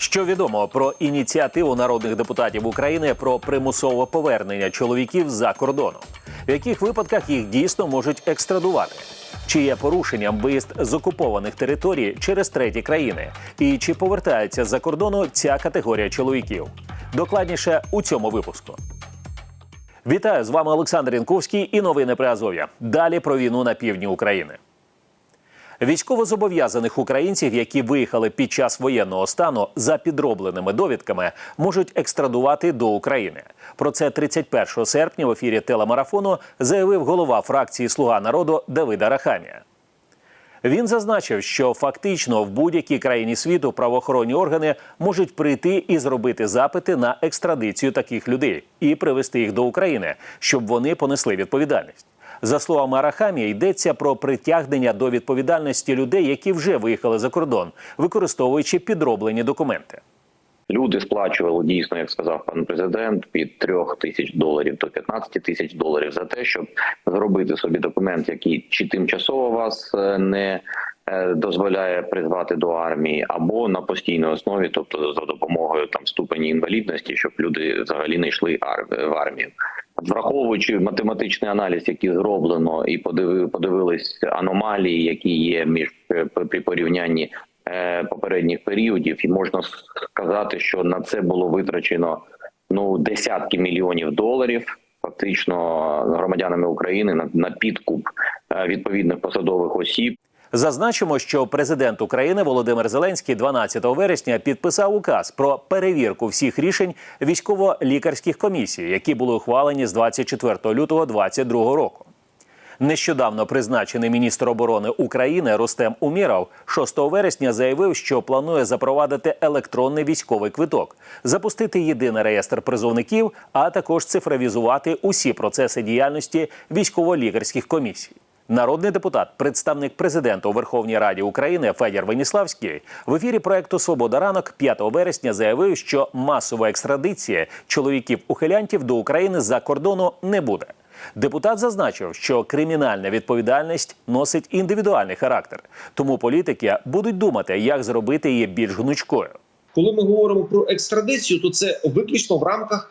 Що відомо про ініціативу народних депутатів України про примусове повернення чоловіків за кордоном? В яких випадках їх дійсно можуть екстрадувати? Чи є порушенням виїзд з окупованих територій через треті країни? І чи повертається за кордону ця категорія чоловіків? Докладніше у цьому випуску. Вітаю з вами Олександр Янковський і новини при Азов'я. Далі про війну на півдні України. Військовозобов'язаних українців, які виїхали під час воєнного стану за підробленими довідками, можуть екстрадувати до України. Про це 31 серпня в ефірі телемарафону заявив голова фракції Слуга народу Давида Рахамія. Він зазначив, що фактично в будь-якій країні світу правоохоронні органи можуть прийти і зробити запити на екстрадицію таких людей і привести їх до України, щоб вони понесли відповідальність. За словами Арахамія, йдеться про притягнення до відповідальності людей, які вже виїхали за кордон, використовуючи підроблені документи. Люди сплачували дійсно, як сказав пан президент, від 3 тисяч доларів до 15 тисяч доларів за те, щоб зробити собі документ, який чи тимчасово вас е, не е, дозволяє призвати до армії, або на постійній основі, тобто за допомогою там ступені інвалідності, щоб люди взагалі не йшли в армію. Враховуючи математичний аналіз, який зроблено, і подиви, подивились аномалії, які є між е, при порівнянні е, попередніх періодів, і можна сказати, що на це було витрачено ну десятки мільйонів доларів. Фактично громадянами України на, на підкуп е, відповідних посадових осіб. Зазначимо, що президент України Володимир Зеленський 12 вересня підписав указ про перевірку всіх рішень військово-лікарських комісій, які були ухвалені з 24 лютого 2022 року. Нещодавно призначений міністр оборони України Рустем Уміров 6 вересня заявив, що планує запровадити електронний військовий квиток, запустити єдиний реєстр призовників, а також цифровізувати усі процеси діяльності військово-лікарських комісій. Народний депутат, представник президента у Верховній Раді України Федір Веніславський в ефірі проекту Свобода ранок 5 вересня заявив, що масова екстрадиція чоловіків-ухилянтів до України за кордону не буде. Депутат зазначив, що кримінальна відповідальність носить індивідуальний характер, тому політики будуть думати, як зробити її більш гнучкою. Коли ми говоримо про екстрадицію, то це виключно в рамках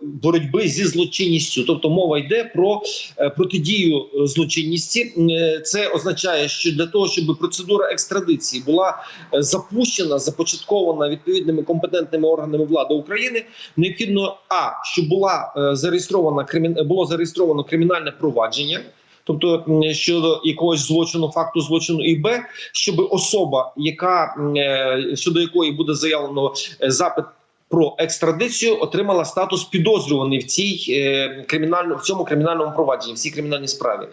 боротьби зі злочинністю. Тобто мова йде про е, протидію е, злочинності. Е, Це означає, що для того, щоб процедура екстрадиції була е, запущена, започаткована відповідними компетентними органами влади України, необхідно а щоб була е, зареєстрована було зареєстровано кримінальне провадження. Тобто щодо якогось злочину, факту злочину, і б, щоб особа, яка е, щодо якої буде заявлено е, запит про екстрадицію, отримала статус підозрюваний в цій е, кримінально в цьому кримінальному провадженні, в цій кримінальній справі.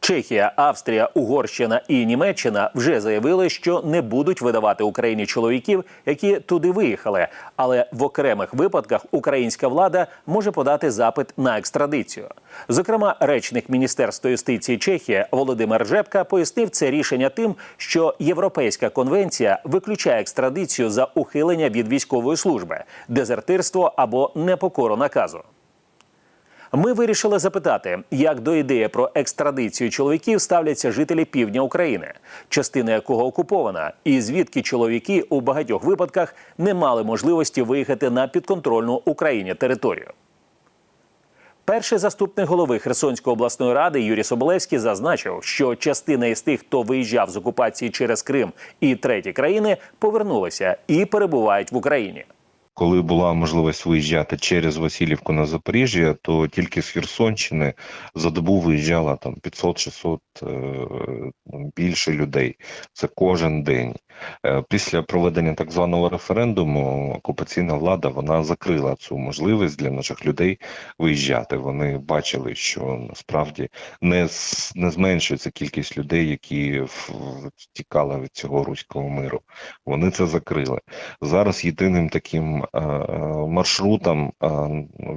Чехія, Австрія, Угорщина і Німеччина вже заявили, що не будуть видавати Україні чоловіків, які туди виїхали. Але в окремих випадках українська влада може подати запит на екстрадицію. Зокрема, речник Міністерства юстиції Чехії Володимир Жепка пояснив це рішення тим, що Європейська конвенція виключає екстрадицію за ухилення від військової служби, дезертирство або непокору наказу. Ми вирішили запитати, як до ідеї про екстрадицію чоловіків ставляться жителі півдня України, частина якого окупована, і звідки чоловіки у багатьох випадках не мали можливості виїхати на підконтрольну Україні територію. Перший заступник голови Херсонської обласної ради Юрій Соболевський зазначив, що частина із тих, хто виїжджав з окупації через Крим і треті країни, повернулися і перебувають в Україні. Коли була можливість виїжджати через Васильівку на Запоріжжя, то тільки з Херсонщини за добу виїжджало там 500-600 е, більше людей. Це кожен день. Е, Після проведення так званого референдуму окупаційна влада вона закрила цю можливість для наших людей виїжджати. Вони бачили, що насправді не, не зменшується кількість людей, які втікали від цього руського миру. Вони це закрили. Зараз єдиним таким маршрутом е,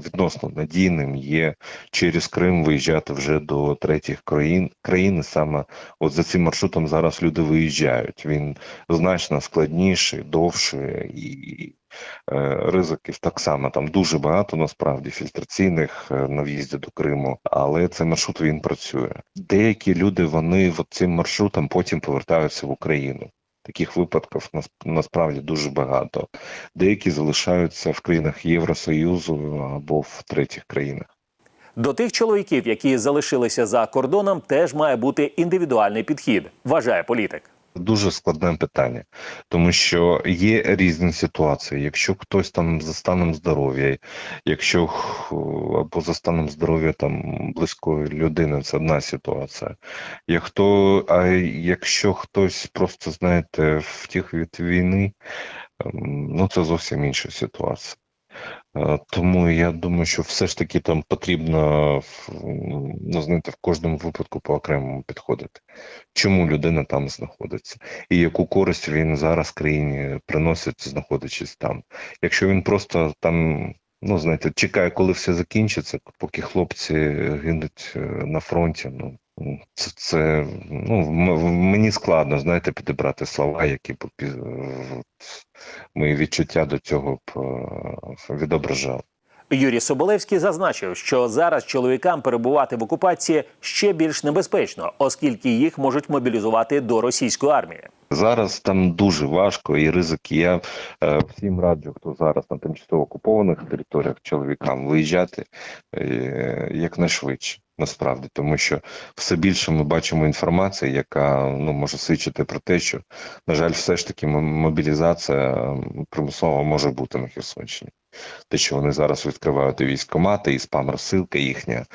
відносно надійним є через Крим виїжджати вже до третіх країн країн. Саме от за цим маршрутом зараз люди виїжджають. Він значно складніший, довший і е, ризиків так само. Там дуже багато насправді фільтраційних е, на в'їзді до Криму, але цей маршрут він працює. Деякі люди вони от цим маршрутом потім повертаються в Україну. Таких випадків насправді дуже багато. Деякі залишаються в країнах Євросоюзу або в третіх країнах. До тих чоловіків, які залишилися за кордоном, теж має бути індивідуальний підхід, вважає політик. Дуже складне питання, тому що є різні ситуації. Якщо хтось там за станом здоров'я, якщо або за станом здоров'я там близької людини, це одна ситуація. Як хто, а якщо хтось просто знаєте втік від війни, ем, ну це зовсім інша ситуація. Е, Тому я думаю, що все ж таки там потрібно ну, знаєте, в кожному випадку по окремому підходити. Чому людина там знаходиться, і яку користь він зараз країні приносить, знаходячись там. Якщо він просто там, ну знаєте, чекає, коли все закінчиться, поки хлопці гинуть е, на фронті, ну. Це, це ну мені складно знаєте підібрати слова, які б мої відчуття до цього б е, відображали. Юрій Соболевський зазначив, що зараз чоловікам перебувати в окупації ще більш небезпечно, оскільки їх можуть мобілізувати до російської армії. Зараз там дуже важко і ризики. Я е, всім раджу, хто зараз на тимчасово окупованих територіях чоловікам виїжджати е, якнайшвидше. Насправді, тому що все більше ми бачимо інформації, яка ну може свідчити про те, що на жаль, все ж таки мобілізація м, примусова може бути на Херсонщині. Те, що вони зараз відкривають військкомати, і спам розсилка їхня,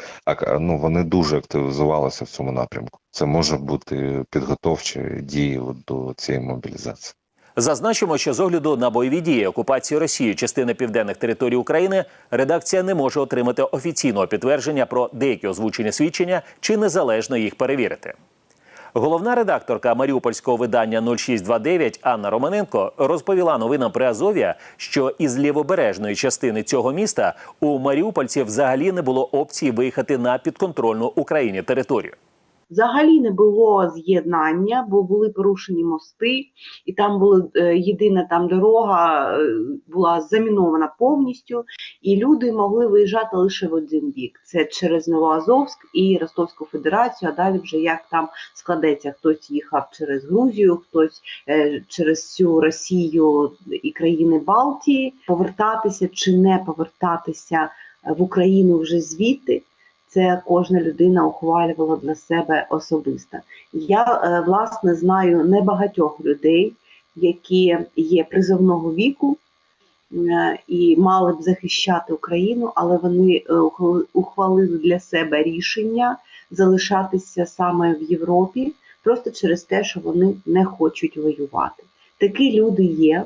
ну вони дуже активізувалися в цьому напрямку. Це може бути підготовчі дії до цієї мобілізації. Зазначимо, що з огляду на бойові дії окупації Росії частини південних територій України редакція не може отримати офіційного підтвердження про деякі озвучені свідчення чи незалежно їх перевірити. Головна редакторка маріупольського видання 0629 Анна Романенко розповіла новинам при Азов'я, що із лівобережної частини цього міста у маріупольців взагалі не було опції виїхати на підконтрольну Україні територію. Взагалі не було з'єднання, бо були порушені мости, і там була е, єдина там дорога е, була замінована повністю, і люди могли виїжджати лише в один бік. Це через Новоазовськ і Ростовську Федерацію. А далі вже як там складеться, хтось їхав через Грузію, хтось е, через всю Росію і країни Балтії. Повертатися чи не повертатися в Україну вже звідти це кожна людина ухвалювала для себе особисто. Я е, власне знаю небагатьох людей, які є призовного віку е, і мали б захищати Україну, але вони е, ухвалили для себе рішення залишатися саме в Європі, просто через те, що вони не хочуть воювати. Такі люди є.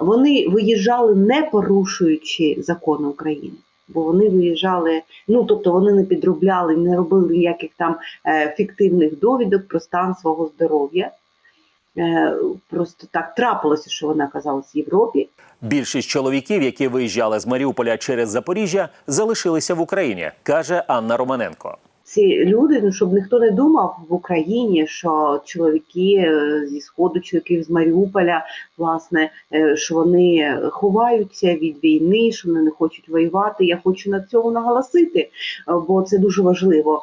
Вони виїжджали не порушуючи закони України, бо вони виїжджали Ну тобто вони не підробляли, не робили ніяких там е, фіктивних довідок про стан свого здоров'я. Е, просто так трапилося, що вона казалась в Європі. Більшість чоловіків, які виїжджали з Маріуполя через Запоріжжя, залишилися в Україні, каже Анна Романенко. Ці люди, ну щоб ніхто не думав в Україні, що чоловіки е, зі сходу, чоловіки з Маріуполя, власне, е, що вони ховаються від війни, що вони не хочуть воювати. Я хочу на цьому наголосити, е, бо це дуже важливо.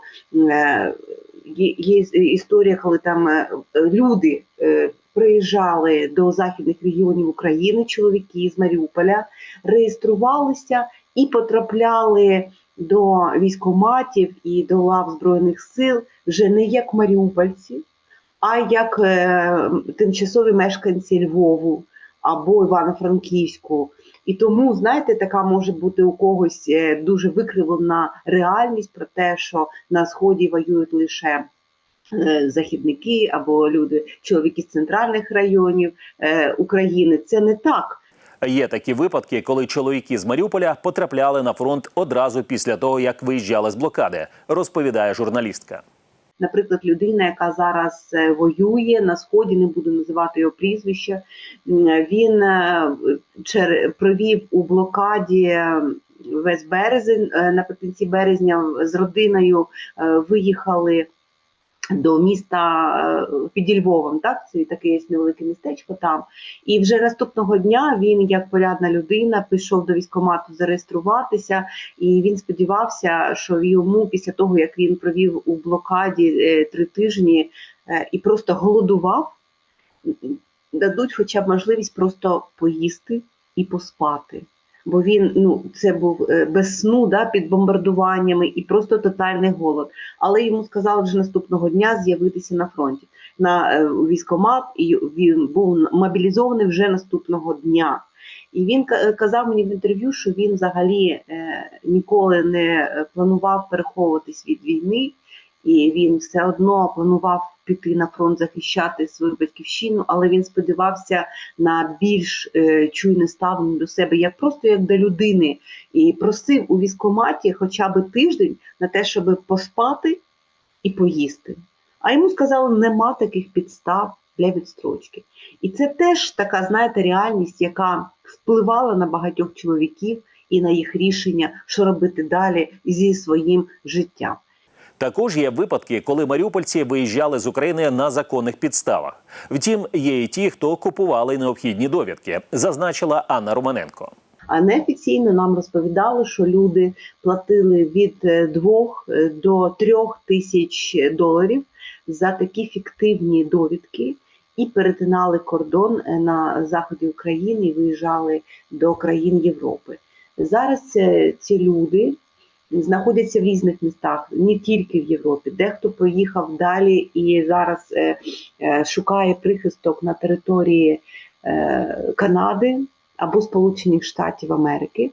Є, історія, коли там люди приїжджали до західних регіонів України, чоловіки з Маріуполя, реєструвалися і потрапляли до військоматів і до лав Збройних сил вже не як маріупольці, а як е, тимчасові мешканці Львову або Івано-Франківську. І тому, знаєте, така може бути у когось е, дуже викривлена реальність про те, що на сході воюють лише е, західники або люди, чоловіки з центральних районів е, України. Це не так. Є такі випадки, коли чоловіки з Маріуполя потрапляли на фронт одразу після того, як виїжджали з блокади, розповідає журналістка. Наприклад, людина, яка зараз е, воює на сході, не буду називати його прізвище. Він е, провів у блокаді е, весь березень. Наприкінці березня з родиною виїхали до міста е, під Львовом, так це таке є невелике містечко там. І вже наступного дня він, як порядна людина, пішов до військкомату зареєструватися, і він сподівався, що йому після того як він провів у блокаді е, три тижні е, і просто голодував. дадуть хоча б можливість просто поїсти і поспати. Бо він ну це був е, без сну, да, під бомбардуваннями і просто тотальний голод. Але йому сказали вже наступного дня з'явитися на фронті на е, військомат, і він був мобілізований вже наступного дня. І він ка- казав мені в інтерв'ю, що він взагалі е, ніколи не е, планував переховуватись від війни, і він все одно планував піти на фронт захищати свою батьківщину, але він сподівався на більш е, чуйне ставлення до себе, як просто як до людини, і просив у військкоматі хоча б тиждень на те, щоб поспати і поїсти. А йому сказали, нема таких підстав для відстрочки. І це теж така, знаєте, реальність, яка впливала на багатьох чоловіків і на їх рішення, що робити далі зі своїм життям. Також є випадки, коли маріупольці виїжджали з України на законних підставах. Втім, є і ті, хто купували необхідні довідки, зазначила Анна Романенко. А неофіційно нам розповідали, що люди платили від 2 до 3 тисяч доларів за такі фіктивні довідки і перетинали кордон е, на заході України і виїжджали до країн Європи. Зараз е, ці люди знаходяться в різних містах, не тільки в Європі. Дехто поїхав далі і зараз е, е, шукає прихисток на території е, Канади або Сполучених Штатів Америки.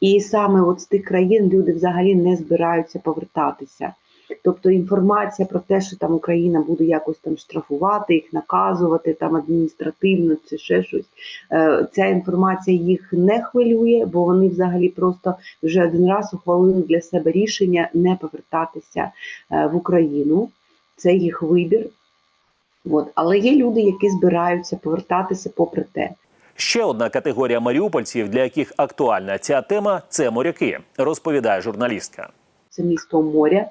І саме от з тих країн люди взагалі не збираються повертатися. Тобто інформація про те, що там Україна буде якось там штрафувати їх, наказувати там адміністративно чи ще щось. е, Ця інформація їх не хвилює, бо вони взагалі просто вже один раз ухвалили для себе рішення не повертатися е, в Україну. Це їх вибір. От. Але є люди, які збираються повертатися попри те. Ще одна категорія маріупольців, для яких актуальна ця тема це моряки, розповідає журналістка. це місто моря.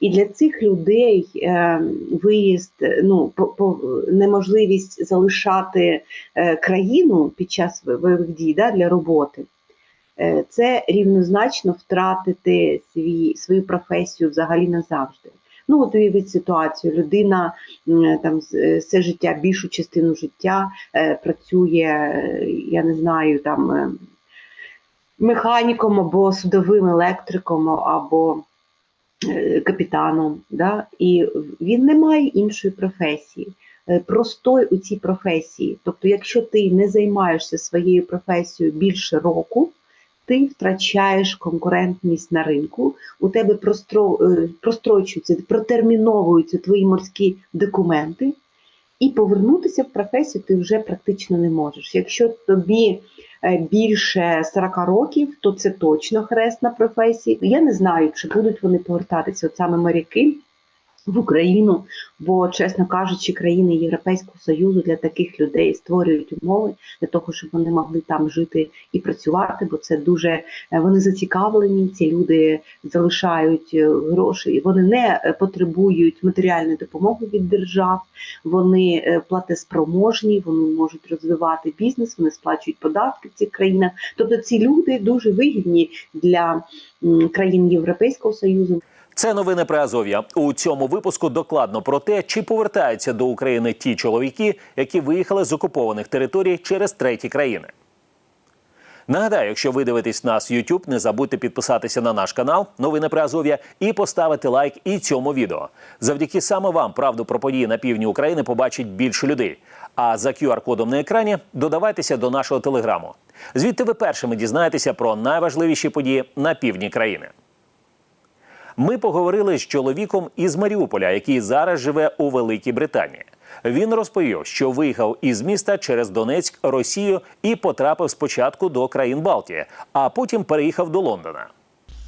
І для цих людей е, виїзд, е, ну по, по неможливість залишати е, країну під час бойових дій да, для роботи. е, Це рівнозначно втратити свій, свою професію взагалі назавжди. Ну, от уявіть ситуацію. Людина там е, все життя, більшу частину життя е, працює, е, я не знаю, там е, механіком або судовим електриком, або капітаном, да? і він не має іншої професії. Е, Простой у цій професії. Тобто, якщо ти не займаєшся своєю професією більше року, ти втрачаєш конкурентність на ринку, у тебе е, прострочуються, протерміновуються твої морські документи, і повернутися в професію ти вже практично не можеш. Якщо тобі е, більше 40 років, то це точно хрест на професії. Я не знаю, чи будуть вони повертатися от саме моряки в Україну, бо, чесно кажучи, країни Європейського Союзу для таких людей створюють умови для того, щоб вони могли там жити і працювати, бо це дуже е, вони зацікавлені. Ці люди залишають е, гроші, вони не е, потребують матеріальної допомоги від держав, вони платеспроможні, вони можуть розвивати бізнес, вони сплачують податки в цих країнах. Тобто ці люди дуже вигідні для країн Європейського Союзу. Це новини про Азов'я. У цьому випуску докладно про те, чи повертаються до України ті чоловіки, які виїхали з окупованих територій через треті країни. Нагадаю, якщо ви дивитесь нас в YouTube, не забудьте підписатися на наш канал Новини про Азов'я і поставити лайк і цьому відео. Завдяки саме вам правду про події на півдні України побачить більше людей. А за QR-кодом на екрані додавайтеся до нашого телеграму. Звідти ви першими дізнаєтеся про найважливіші події на півдні країни. Ми поговорили з чоловіком із Маріуполя, який зараз живе у Великій Британії. Він розповів, що виїхав із міста через Донецьк, Росію і потрапив спочатку до країн Балтії, а потім переїхав до Лондона.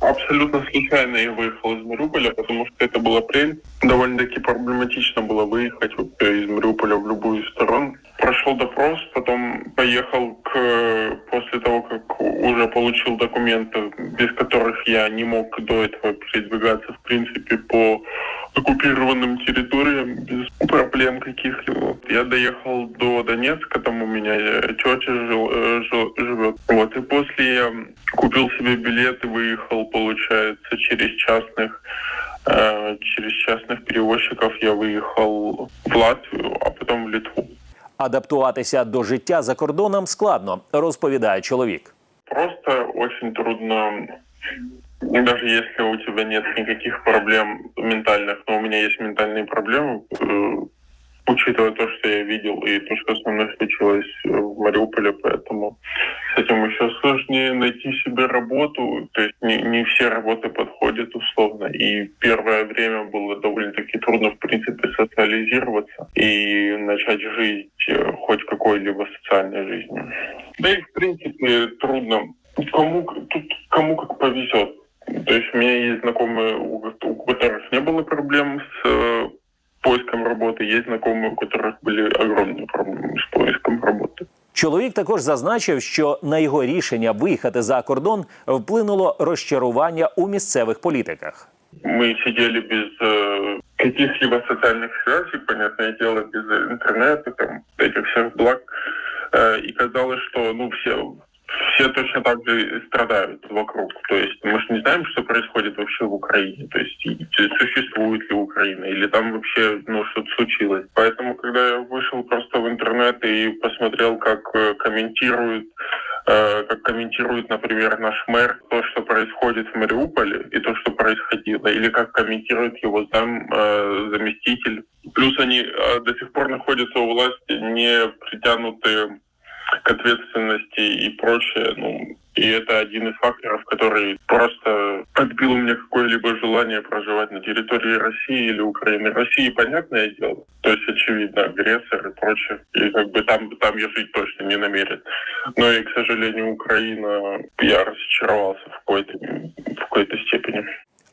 Абсолютно случайно я выехал из Мариуполя, потому что это был апрель. Довольно-таки проблематично было выехать вообще из Мариуполя в любую сторону. Прошел допрос, потом поехал к после того, как уже получил документы, без которых я не мог до этого передвигаться в принципе по оккупированным территориям без проблем каких-либо. Я доехал до Донецка, там у меня э, тетя жил, э, жил- живет. Вот, и после я купил себе билет и выехал, получается, через частных э, через частных перевозчиков я выехал в Латвию, а потом в Литву. Адаптуватися до життя за кордоном складно, розповідає чоловік. Просто очень трудно, даже если у тебя нет никаких проблем ментальных, но у меня есть ментальные проблемы, э, учитывая то, что я видел и то, что со мной случилось э, в Мариуполе, поэтому с этим еще сложнее найти себе работу, то есть не, не все работы подходят условно, и первое время было довольно-таки трудно, в принципе, социализироваться и начать жить э, хоть какой-либо социальной жизнью. Да и, в принципе, трудно. Кому, тут кому как повезет. То есть у меня есть знакомые, у, у которых не было проблем с э, поиском работы, есть знакомые, у которых были огромные проблемы с поиском работы. Чоловік також зазначив, що на його рішення виїхати за кордон вплинуло розчарування у місцевих політиках. Мы сидели без э, каких-либо социальных связей, понятное дело, без интернета, там, этих всех благ. Э, и казалось, что ну, все, Все точно так же страдают вокруг. То есть мы же не знаем, что происходит вообще в Украине. То есть существует ли Украина, или там вообще ну, что-то случилось. Поэтому, когда я вышел просто в интернет и посмотрел, как э, комментируют э, как комментирует, например, наш мэр то, что происходит в Мариуполе и то, что происходило, или как комментирует его зам, э, заместитель. Плюс они э, до сих пор находятся у власти, не притянуты к ответственности и прочее. Ну, и это один из факторов, который просто отбил у меня какое-либо желание проживать на территории России или Украины. России, понятное дело, то есть, очевидно, агрессор и прочее. И как бы там, там я жить точно не намерен. Но и, к сожалению, Украина, я разочаровался в какой-то, в какой-то степени.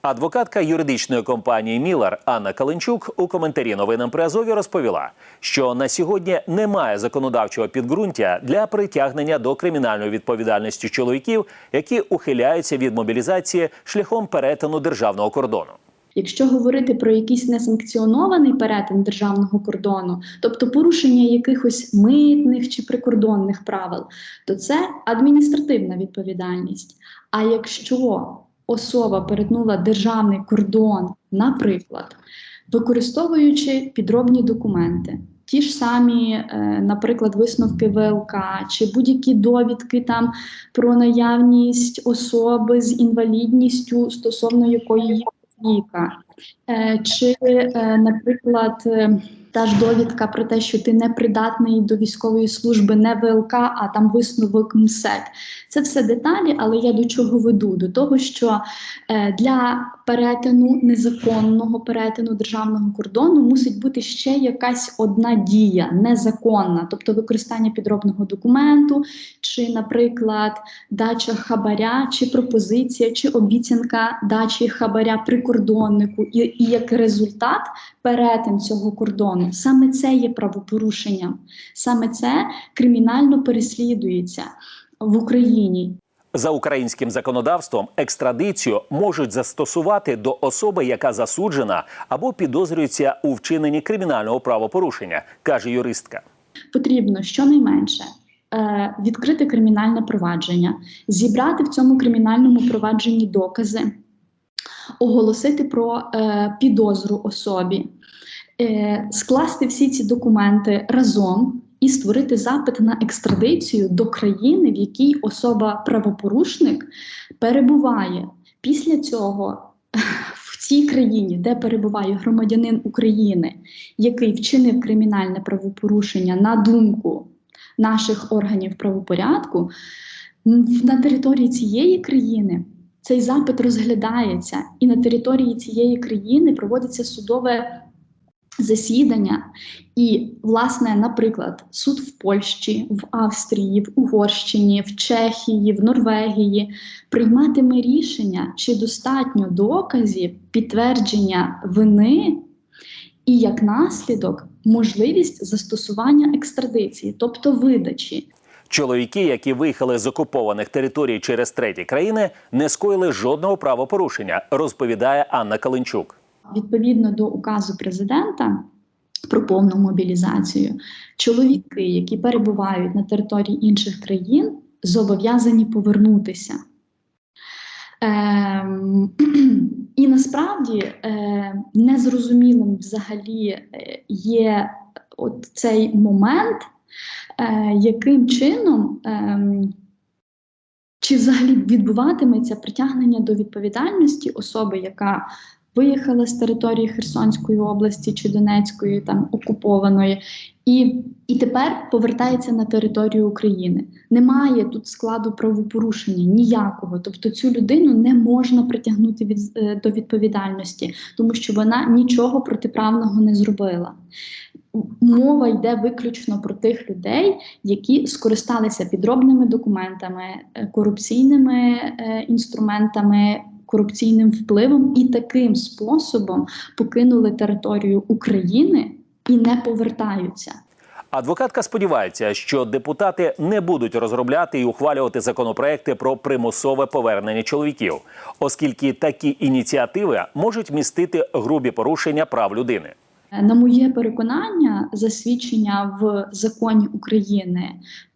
Адвокатка юридичної компанії Мілар Анна Каленчук у коментарі новинам при Азові розповіла, що на сьогодні немає законодавчого підґрунтя для притягнення до кримінальної відповідальності чоловіків, які ухиляються від мобілізації шляхом перетину державного кордону. Якщо говорити про якийсь несанкціонований перетин державного кордону, тобто порушення якихось митних чи прикордонних правил, то це адміністративна відповідальність. А якщо особа перетнула державний кордон, наприклад, використовуючи підробні документи, ті ж самі, е, наприклад, висновки ВЛК чи будь-які довідки там про наявність особи з інвалідністю, стосовно якої є віка, Е, чи, е, наприклад, та ж довідка про те, що ти не придатний до військової служби, не ВЛК, а там висновок МСЕК. Це все деталі, але я до чого веду? До того, що е, для перетину незаконного перетину державного кордону мусить бути ще якась одна дія незаконна, тобто використання підробного документу, чи, наприклад, дача хабаря, чи пропозиція, чи обіцянка дачі хабаря прикордоннику, і, і як результат перетин цього кордону. Саме це є правопорушенням, саме це кримінально переслідується в Україні. За українським законодавством екстрадицію можуть застосувати до особи, яка засуджена або підозрюється у вчиненні кримінального правопорушення, каже юристка. Потрібно щонайменше е, відкрити кримінальне провадження, зібрати в цьому кримінальному провадженні докази, оголосити про е, підозру особі, скласти всі ці документи разом і створити запит на екстрадицію до країни, в якій особа-правопорушник перебуває. Після цього в цій країні, де перебуває громадянин України, який вчинив кримінальне правопорушення на думку наших органів правопорядку, на території цієї країни цей запит розглядається, і на території цієї країни проводиться судове засідання. І, власне, наприклад, суд в Польщі, в Австрії, в Угорщині, в Чехії, в Норвегії прийматиме рішення, чи достатньо доказів підтвердження вини, і як наслідок можливість застосування екстрадиції, тобто видачі. Чоловіки, які виїхали з окупованих територій через треті країни, не скоїли жодного правопорушення, розповідає Анна Каленчук. Відповідно до указу президента про повну мобілізацію, чоловіки, які перебувають на території інших країн, зобов'язані повернутися. Ем, і насправді е, незрозумілим взагалі е, є от цей момент, Е, яким чином ем, чи взагалі відбуватиметься притягнення до відповідальності особи, яка виїхала з території Херсонської області чи Донецької, там окупованої, і, і тепер повертається на територію України. Немає тут складу правопорушення ніякого. Тобто цю людину не можна притягнути від, е, до відповідальності, тому що вона нічого протиправного не зробила. Мова йде виключно про тих людей, які скористалися підробними документами, е, корупційними е, інструментами, корупційним впливом і таким способом покинули територію України і не повертаються. Адвокатка сподівається, що депутати не будуть розробляти і ухвалювати законопроекти про примусове повернення чоловіків, оскільки такі ініціативи можуть містити грубі порушення прав людини. На моє переконання, засвідчення в законі України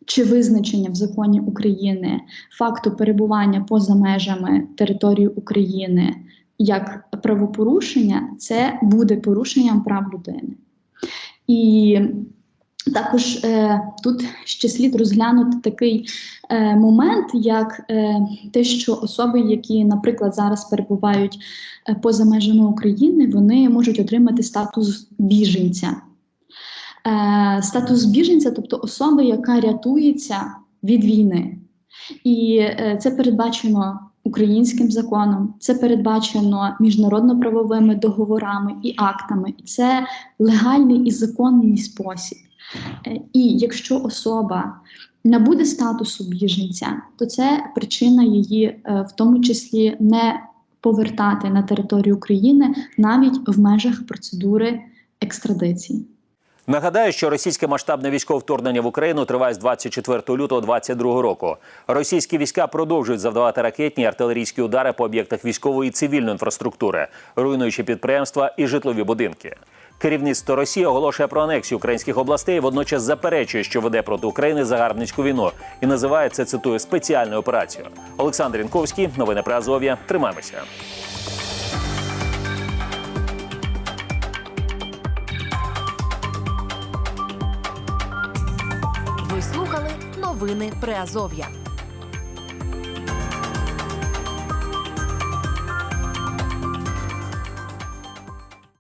чи визначення в законі України факту перебування поза межами території України як правопорушення, це буде порушенням прав людини. І також е, тут ще слід розглянути такий е, момент, як е, те, що особи, які, наприклад, зараз перебувають е, поза межами України, вони можуть отримати статус біженця. Е, статус біженця, тобто особи, яка рятується від війни. І е, це передбачено українським законом, це передбачено міжнародно-правовими договорами і актами. І це легальний і законний спосіб. Е, І якщо особа набуде статусу біженця, то це причина її в тому числі не повертати на територію України навіть в межах процедури екстрадиції. Нагадаю, що російське масштабне військове вторгнення в Україну триває з 24 лютого 2022 року. Російські війська продовжують завдавати ракетні і артилерійські удари по об'єктах військової і цивільної інфраструктури, руйнуючи підприємства і житлові будинки. Керівництво Росії оголошує про анексію українських областей, водночас заперечує, що веде проти України загарбницьку війну і називає це цитую спеціальною операцією. Олександр Інковський, новини про Азов'я. Тримаємося. Новини Приазов'я.